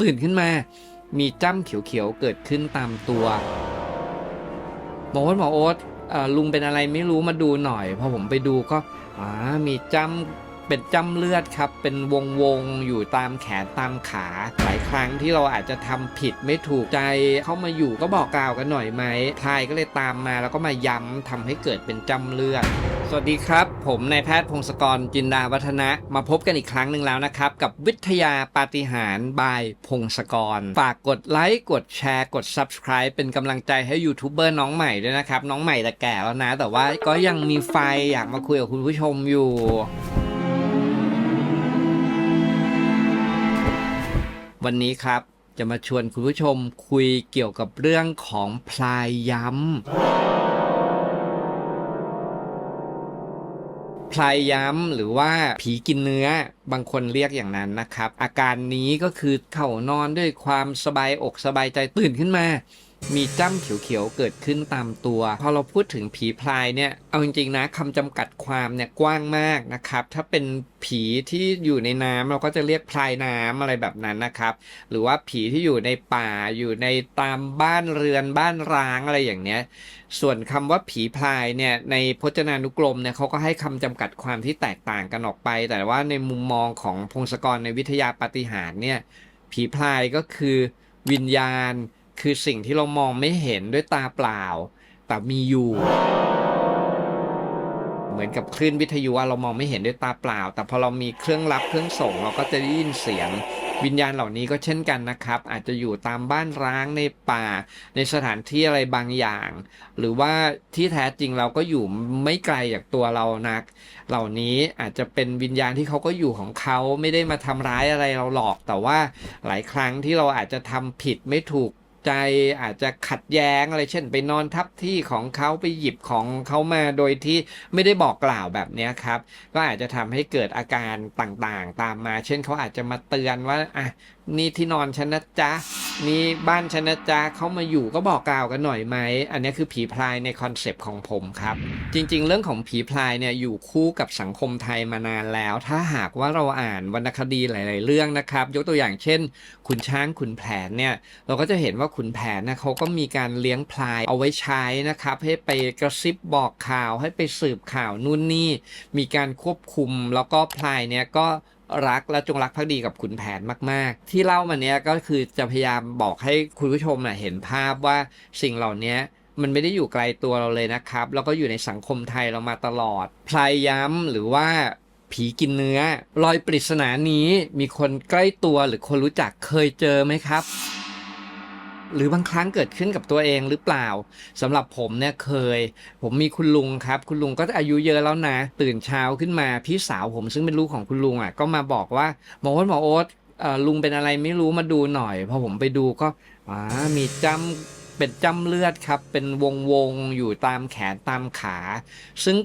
ตื่นขึ้นมา มีจ้ำเขียวๆเกิดขึ้นตามตัวหมอโอ๊ตหมอโอ๊ตอ่อลุงเป็นอะไรไม่รู้มาดูหน่อยพอผมไปดูก็อ่ามีจ้ำเป็นจ้ำเลือดครับ เป็นวงวงๆอยู่ตามแขนตามขาหลายครั้งที่เราอาจจะทำผิดไม่ถูกใจเข้ามาอยู่ก็บอกกล่าวกันหน่อยไหมพายก็เลยตามมาแล้วก็มาย้ำทำให้เกิดเป็นจ้ำเลือด สวัสดีครับ ผมนายแพทย์พงศกรจินดาวัฒนะมาพบกันอีกครั้งหนึ่งแล้วนะครับ กับวิทยาปาฏิหาริย์บายพงศกร ฝากกดไลค์กดแชร์กด Subscribe เป็นกำลังใจให้ยูทูบเบอร์น้องใหม่ด้วยนะครับ น้องใหม่แต่แก่แล้วนะ แต่ว่าก็ยังมีไฟอยากมาคุยกับคุณผู้ชมอยู่วันนี้ครับจะมาชวนคุณผู้ชมคุยเกี่ยวกับเรื่องของพลายย้ำ พลายย้ำหรือว่าผีกินเนื้อบางคนเรียกอย่างนั้นนะครับ อาการนี้ก็คือเข่านอนด้วยความสบายอกสบายใจตื่นขึ้นมา มีจ้ำเขียวๆเกิดขึ้นตามตัว พอเราพูดถึงผีพลายเนี่ย เอาจริงๆนะคำจำกัดความเนี่ยกว้างมากนะครับ ถ้าเป็นผีที่อยู่ในน้ำเราก็จะเรียกพลายน้ำอะไรแบบนั้นนะครับ หรือว่าผีที่อยู่ในป่าอยู่ในตามบ้านเรือนบ้านร้างอะไรอย่างเนี้ย ส่วนคำว่าผีพลายเนี่ยในพจนานุกรมเนี่ยเขาก็ให้คำจำกัดความที่แตกต่างกันออกไป แต่ว่าในมุมมองของพงศกรในวิทยาปฏิหารเนี่ยผีพลายก็คือวิญญาณ คือสิ่งที่เรามองไม่เห็นด้วยตาเปล่า แต่มีอยู่ เหมือนกับคลื่นวิทยุเรามองไม่เห็นด้วยตาเปล่า แต่พอเรามีเครื่องรับเครื่องส่งเราก็จะได้ยินเสียง วิญญาณเหล่านี้ก็เช่นกันนะครับ อาจจะอยู่ตามบ้านร้างในป่า ในสถานที่อะไรบางอย่าง หรือว่าที่แท้จริงเราก็อยู่ไม่ไกลจากตัวเรานัก เหล่านี้อาจจะเป็นวิญญาณที่เขาก็อยู่ของเขาไม่ได้มาทำร้ายอะไรเราหรอก แต่ว่าหลายครั้งที่เราอาจจะทำผิดไม่ถูก ใจอาจจะขัดแย้งอะไรเช่น ไปนอนทับที่ของเขาไปหยิบของเขามาโดยที่ไม่ได้บอกกล่าวแบบนี้ครับ ก็อาจจะทำให้เกิดอาการต่างๆ ตามมา เช่นเขาอาจจะมาเตือนว่าอะนี่ที่นอนฉันนะจ๊ะนี่บ้านฉันนะจ๊ะเขามาอยู่ก็บอกกล่าวกันหน่อยไหม อันนี้คือผีพลายในคอนเซปต์ของผมครับ จริงๆ เรื่องของผีพลายเนี่ยอยู่คู่กับสังคมไทยมานานแล้ว ถ้าหากว่าเราอ่านวรรณคดีหลาย ๆ เรื่องนะครับ ยกตัวอย่างเช่น ขุนช้างขุนแผนเนี่ยเราก็จะเห็นว่าขุนแผนนะเขาก็มีการเลี้ยงพลายเอาไว้ใช้นะครับให้ไปกระซิบบอกข่าวให้ไปสืบข่าวนู่นนี่มีการควบคุมแล้วก็พลายเนี่ยก็ รักและจงรักภักดีกับขุนแผนมาก ๆ ที่เล่ามาเนี้ยก็คือจะพยายามบอกให้คุณผู้ชมน่ะเห็นภาพว่าสิ่งเหล่านี้มันไม่ได้อยู่ไกลตัวเราเลยนะครับ แล้วก็อยู่ในสังคมไทยเรามาตลอดพลายย้ำหรือว่าผีกินเนื้อ รอยปริศนานี้มีคนใกล้ตัวหรือคนรู้จักเคยเจอไหมครับ หรือบางครั้งเกิดขึ้นกับตัวเองหรือเปล่าสำหรับผมเนี่ยเคย ผมมีคุณลุงครับ คุณลุงก็อายุเยอะแล้วนะ ตื่นเช้าขึ้นมาพี่สาวผมซึ่งเป็นลูกของคุณลุงอะก็มาบอกว่าหมอโอ๊ตหมอโอ๊ตลุงเป็นอะไรไม่รู้มาดูหน่อยพอผมไปดูก็มีจ้ำเป็นจ้ำเลือดครับ เป็นวงวงๆอยู่ตามแขนตามขา ซึ่ง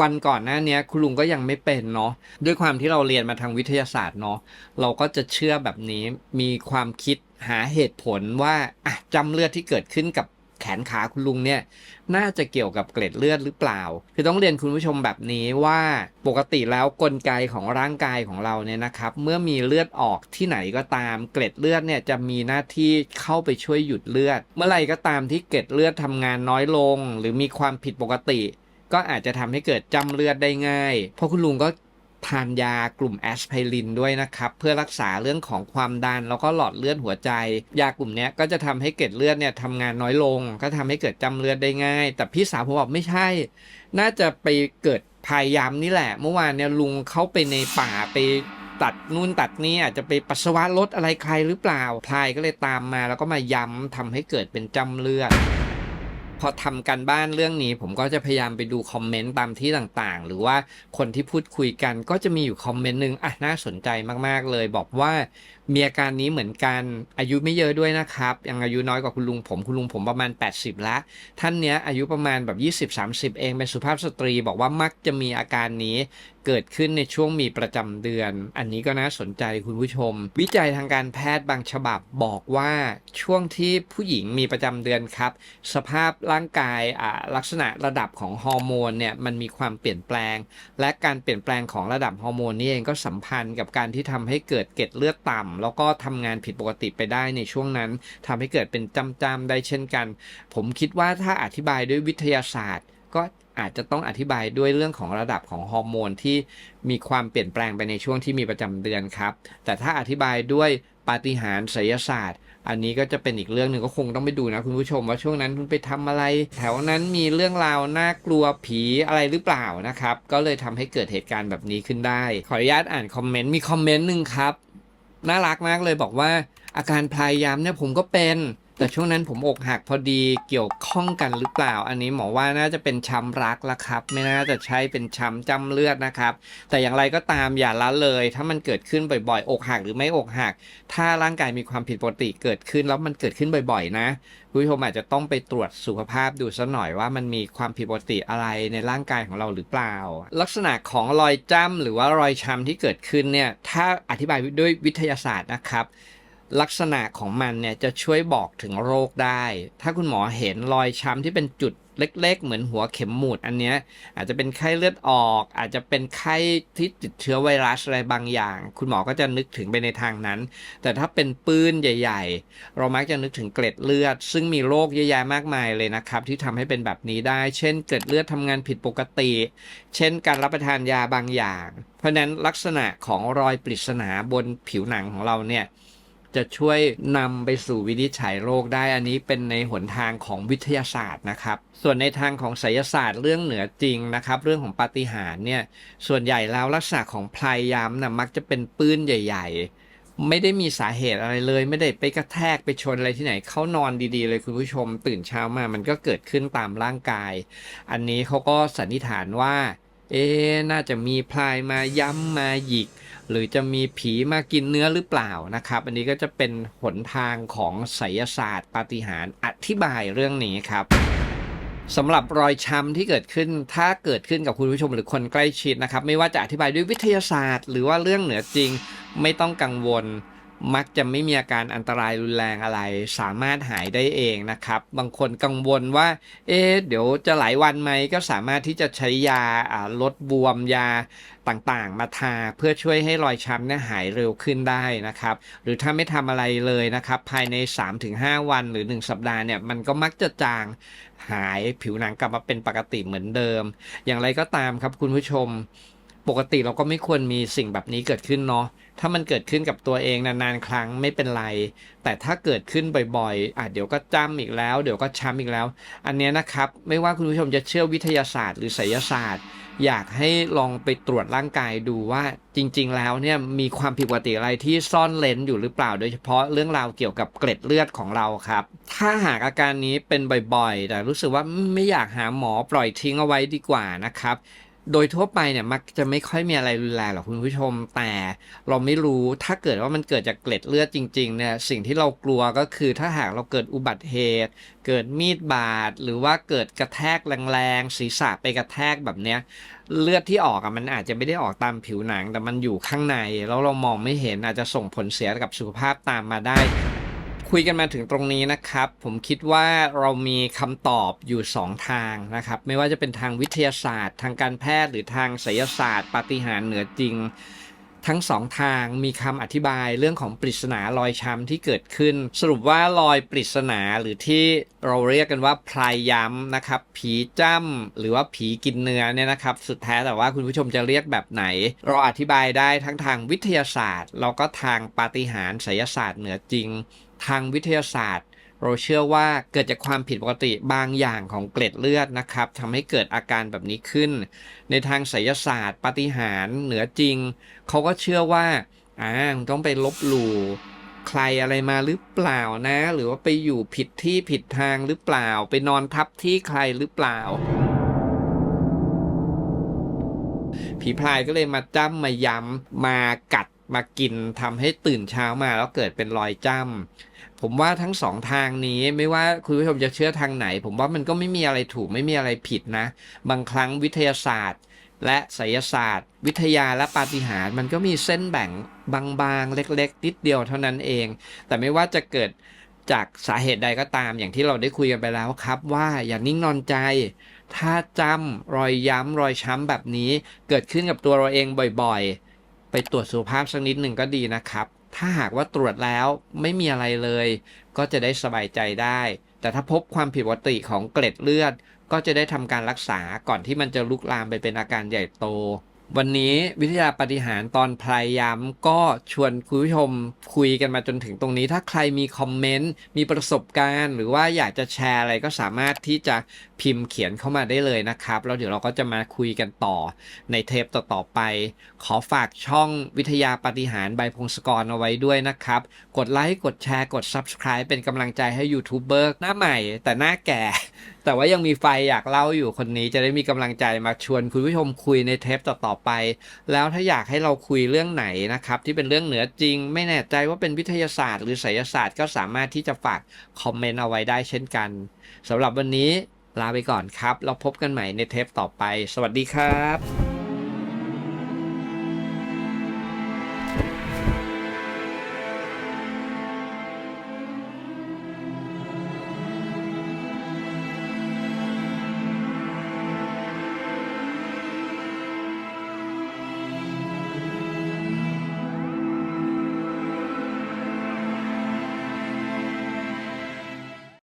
วันก่อนหน้าเนี้ยคุณลุงก็ยังไม่เป็นเนาะด้วยความที่เราเรียนมาทางวิทยาศาสตร์เนาะเราก็จะเชื่อแบบนี้มีความคิด หาเหตุผลว่าอะจำเลือดที่เกิดขึ้นกับแขนขาคุณลุงเนี่ย น่าจะเกี่ยวกับเกล็ดเลือดหรือเปล่า คือต้องเรียนคุณผู้ชมแบบนี้ว่าปกติแล้วกลไกของร่างกายของเราเนี่ยนะครับ เมื่อมีเลือดออกที่ไหนก็ตาม เกล็ดเลือดเนี่ยจะมีหน้าที่เข้าไปช่วยหยุดเลือด เมื่อไรก็ตามที่เกล็ดเลือดทำงานน้อยลง หรือมีความผิดปกติ ก็อาจจะทำให้เกิดจำเลือดได้ง่าย เพราะคุณลุงก็ ทานยากลุ่มแอสไพรินด้วยนะครับ เพื่อรักษาเรื่องของความดันแล้วก็หลอดเลือดหัวใจ ยากลุ่มนี้ก็จะทำให้เกล็ดเลือดเนี่ยทำงานน้อยลง ก็ทำให้เกิดจำเลือดได้ง่าย แต่พี่สาวผมบอกไม่ใช่ น่าจะไปเกิดพยายามนี่แหละ เมื่อวานเนี่ยลุงเข้าไปในป่าไปตัดนู่นตัดนี่อาจจะไปปัสสาวะลดอะไรใครหรือเปล่าพลายก็เลยตามมาแล้วก็มาย้ำทำให้เกิดเป็นจำเลือด พอทำกันบ้านเรื่องนี้ ผมก็จะพยายามไปดูคอมเมนต์ตามที่ต่างๆ หรือว่าคนที่พูดคุยกันก็จะมีอยู่คอมเมนต์หนึ่งอะน่าสนใจมากๆเลย บอกว่ามีอาการนี้เหมือนกันอายุไม่เยอะด้วยนะครับยังอายุน้อยกว่าคุณลุงผมคุณลุงผมประมาณ 80 ละท่านเนี้ยอายุประมาณแบบ 20-30 เองเป็นสุภาพสตรี บอกว่ามักจะมีอาการนี้เกิดขึ้นในช่วงมีประจำเดือน อันนี้ก็น่าสนใจคุณผู้ชม วิจัยทางการแพทย์บางฉบับบอกว่าช่วงที่ผู้หญิงมีประจำเดือนครับ สภาพร่างกายอ่าลักษณะระดับของฮอร์โมนเนี่ยมันมีความเปลี่ยนแปลง และการเปลี่ยนแปลงของระดับฮอร์โมนนี่เองก็สัมพันธ์กับการที่ทำให้เกิดเกล็ดเลือดต่ำแล้วก็ทำงานผิดปกติไปได้ในช่วงนั้นทำให้เกิดเป็นจำๆได้เช่นกัน ผมคิดว่าถ้าอธิบายด้วยวิทยาศาสตร์ ก็อาจจะต้องอธิบายด้วยเรื่องของระดับของฮอร์โมนที่มีความเปลี่ยนแปลงไปในช่วงที่มีประจำเดือนครับ แต่ถ้าอธิบายด้วยปาฏิหาริย์ไสยศาสตร์ อันนี้ก็จะเป็นอีกเรื่องหนึ่งก็คงต้องไปดูนะคุณผู้ชมว่าช่วงนั้นคุณไปทำอะไร แถวนั้นมีเรื่องราวน่ากลัวผีอะไรหรือเปล่านะครับ ก็เลยทำให้เกิดเหตุการณ์แบบนี้ขึ้นได้ ขออนุญาตอ่านคอมเมนต์มีคอมเมนต์หนึ่งครับ น่ารักมากเลยบอกว่าอาการพลายยามเนี่ยผมก็เป็น แต่ช่วงนั้นผมอกหักพอดีเกี่ยวข้องกันหรือเปล่า อันนี้หมอว่าน่าจะเป็นช้ำรักละครับ ไม่น่าจะใช่เป็นช้ำจำเลือดนะครับ แต่อย่างไรก็ตามอย่าละเลย ถ้ามันเกิดขึ้นบ่อยๆ อกหักหรือไม่อกหัก ถ้าร่างกายมีความผิดปกติเกิดขึ้นแล้วมันเกิดขึ้นบ่อยๆ นะคุณผู้ชมอาจจะต้องไปตรวจสุขภาพดูซะหน่อยว่ามันมีความผิดปกติอะไรในร่างกายของเราหรือเปล่า ลักษณะของรอยจ้ำหรือว่ารอยช้ำที่เกิดขึ้นเนี่ยถ้าอธิบายด้วยวิทยาศาสตร์นะครับ ลักษณะของมันเนี่ยจะช่วยบอกถึงโรคได้ ถ้าคุณหมอเห็นรอยช้ำที่เป็นจุดเล็ก ๆ เหมือนหัวเข็มหมุดอันเนี้ยอาจจะเป็นไข้เลือดออก อาจจะเป็นไข้ที่ติดเชื้อไวรัสอะไรบางอย่าง คุณหมอก็จะนึกถึงไปในทางนั้น แต่ถ้าเป็นปื้นใหญ่ ๆ เรามักจะนึกถึงเกล็ดเลือด ซึ่งมีโรคเยอะแยะมากมายเลยนะครับ ที่ทำให้เป็นแบบนี้ได้ เช่น เกล็ดเลือดทำงานผิดปกติ เช่น การรับประทานยาบางอย่าง เพราะฉะนั้นลักษณะของรอยปริศนาบนผิวหนังของเราเนี่ย จะช่วยนำไปสู่วินิจฉัยโรคได้อันนี้เป็นในหนทางของวิทยาศาสตร์นะครับ ส่วนในทางของไสยศาสตร์เรื่องเหนือจริงนะครับ เรื่องของปาฏิหาริย์เนี่ยส่วนใหญ่แล้วลักษณะของพลายย้ำนะมักจะเป็นปื้นใหญ่ ๆไม่ได้มีสาเหตุอะไรเลย ไม่ได้ไปกระแทกไปชนอะไรที่ไหนเข้านอนดีๆ เลยคุณผู้ชมตื่นเช้ามามันก็เกิดขึ้นตามร่างกาย อันนี้เขาก็สันนิษฐานว่า เอ๊น่าจะมีพลายมาย้ำมาหยิก หรือจะมีผีมากินเนื้อหรือเปล่านะครับ อันนี้ก็จะเป็นหนทางของไสยศาสตร์ปาฏิหาริย์อธิบายเรื่องนี้ครับสำหรับรอยช้ำที่เกิดขึ้นถ้าเกิดขึ้นกับคุณผู้ชมหรือคนใกล้ชิดนะครับ ไม่ว่าจะอธิบายด้วยวิทยาศาสตร์ หรือว่าเรื่องเหนือจริงไม่ต้องกังวล มักจะไม่มีอาการอันตรายรุนแรงอะไร สามารถหายได้เองนะครับ บางคนกังวลว่า เอ๊ะเดี๋ยวจะหลายวันไหมก็สามารถที่จะใช้ยาอ่าลดบวมยาต่างๆ มาทาเพื่อช่วยให้รอยช้ำเนี่ยหายเร็วขึ้นได้นะครับ หรือถ้าไม่ทำอะไรเลยนะครับ ภายใน 3-5 วันหรือ 1 สัปดาห์เนี่ยมันก็มักจะจางหายผิวหนังกลับมาเป็นปกติเหมือนเดิม อย่างไรก็ตามครับคุณผู้ชม ปกติเราก็ไม่ควรมีสิ่งแบบนี้เกิดขึ้นเนาะถ้ามันเกิดขึ้นกับตัวเองนานๆครั้งไม่เป็นไร แต่ถ้าเกิดขึ้นบ่อยๆอะเดี๋ยวก็จ้ำอีกแล้ว เดี๋ยวก็ช้ำอีกแล้ว อันนี้นะครับ ไม่ว่าคุณผู้ชมจะเชื่อวิทยาศาสตร์หรือไสยศาสตร์ อยากให้ลองไปตรวจร่างกายดูว่าจริง ๆ แล้วเนี่ยมีความผิดปกติอะไรที่ซ่อนเลนอยู่หรือเปล่า โดยเฉพาะเรื่องราวเกี่ยวกับเกล็ดเลือดของเราครับ ถ้าหากอาการนี้เป็นบ่อยๆ แต่รู้สึกว่าไม่อยากหาหมอปล่อยทิ้งเอาไว้ดีกว่านะครับ โดยทั่วไปเนี่ยมักจะไม่ค่อยมีอะไรรุนแรงหรอกคุณผู้ชม แต่เราไม่รู้ถ้าเกิดว่ามันเกิดจากเกล็ดเลือดจริงๆเนี่ยสิ่งที่เรากลัวก็คือถ้าหากเราเกิดอุบัติเหตุ เกิดมีดบาดหรือว่าเกิดกระแทกแรงๆศีรษะไปกระแทกแบบเนี้ยเลือดที่ออกอะมันอาจจะไม่ได้ออกตามผิวหนัง แต่มันอยู่ข้างใน แล้วเรามองไม่เห็นอาจจะส่งผลเสียกับสุขภาพตามมาได้ คุยกันมาถึงตรงนี้นะครับ ผมคิดว่าเรามีคำตอบอยู่ 2 ทางนะครับ ไม่ว่าจะเป็นทางวิทยาศาสตร์ ทางการแพทย์หรือทางไสยศาสตร์ ปาฏิหาริย์เหนือจริง ทั้งสองทางมีคำอธิบายเรื่องของปริศนารอยช้ำที่เกิดขึ้น สรุปว่ารอยปริศนาหรือที่เราเรียกกันว่าพลายย้ำนะครับ ผีจ้ำหรือว่าผีกินเนื้อเนี่ยนะครับ สุดแท้แต่ว่าคุณผู้ชมจะเรียกแบบไหน เราอธิบายได้ทั้งทางวิทยาศาสตร์แล้วก็ทางปาฏิหาริย์ไสยศาสตร์เหนือจริง ทางวิทยาศาสตร์ เราเชื่อว่าเกิดจากความผิดปกติบางอย่างของเกล็ดเลือดนะครับทำให้เกิดอาการแบบนี้ขึ้น ในทางไสยศาสตร์ปาฏิหาริย์เหนือจริง เขาก็เชื่อว่าอ่าต้องไปลบหลู่ใครอะไรมาหรือเปล่านะ หรือว่าไปอยู่ผิดที่ผิดทางหรือเปล่า ไปนอนทับที่ใครหรือเปล่า ผีพรายก็เลยมาจ้ำมาย้ำมากัดมากินทำให้ตื่นเช้ามาแล้วเกิดเป็นรอยจ้ำ ผมว่าทั้งสองทางนี้ไม่ว่าคุณผู้ชมจะเชื่อทางไหน ผมว่ามันก็ไม่มีอะไรถูกไม่มีอะไรผิดนะ บางครั้งวิทยาศาสตร์ และไสยศาสตร์ วิทยาและปาฏิหาริย์มันก็มีเส้นแบ่งบางๆ เล็กๆนิดเดียวเท่านั้นเอง แต่ไม่ว่าจะเกิดจากสาเหตุใดก็ตามอย่างที่เราได้คุยกันไปแล้วครับ ว่าอย่านิ่งนอนใจ ถ้าจำรอยย้ำรอยช้ำแบบนี้ เกิดขึ้นกับตัวเราเองบ่อยๆ ไปตรวจสุขภาพสักนิดหนึ่งก็ดีนะครับ ถ้าหากว่าตรวจแล้วไม่มีอะไรเลย ก็จะได้สบายใจได้ แต่ถ้าพบความผิดปกติของเกล็ดเลือด ก็จะได้ทำการรักษาก่อนที่มันจะลุกลามไปเป็นอาการใหญ่โต วันนี้วิทยาปฏิหารตอนพลายย้ำก็ชวนคุณผู้ชมคุยกันมาจนถึงตรงนี้ ถ้าใครมีคอมเมนต์มีประสบการณ์ หรือว่าอยากจะแชร์อะไรก็สามารถที่จะพิมพ์เขียนเข้ามาได้เลยนะครับ แล้วเดี๋ยวเราก็จะมาคุยกันต่อในเทปต่อๆไป ขอฝากช่องวิทยาปฏิหารใบพงศกรเอาไว้ด้วยนะครับ กดไลค์กดแชร์กด Subscribe เป็นกำลังใจให้ยูทูบเบอร์หน้าใหม่ แต่หน้าแก่ แต่ว่ายังมีไฟอยากเล่าอยู่คนนี้จะได้มีกำลังใจมาชวนคุณผู้ชมคุยในเทปต่อๆไป แล้วถ้าอยากให้เราคุยเรื่องไหนนะครับ ที่เป็นเรื่องเหนือจริง ไม่แน่ใจว่าเป็นวิทยาศาสตร์หรือไสยศาสตร์ก็สามารถที่จะฝากคอมเมนต์เอาไว้ได้เช่นกันสำหรับวันนี้ลาไปก่อนครับ เราพบกันใหม่ในเทปต่อไป สวัสดีครับ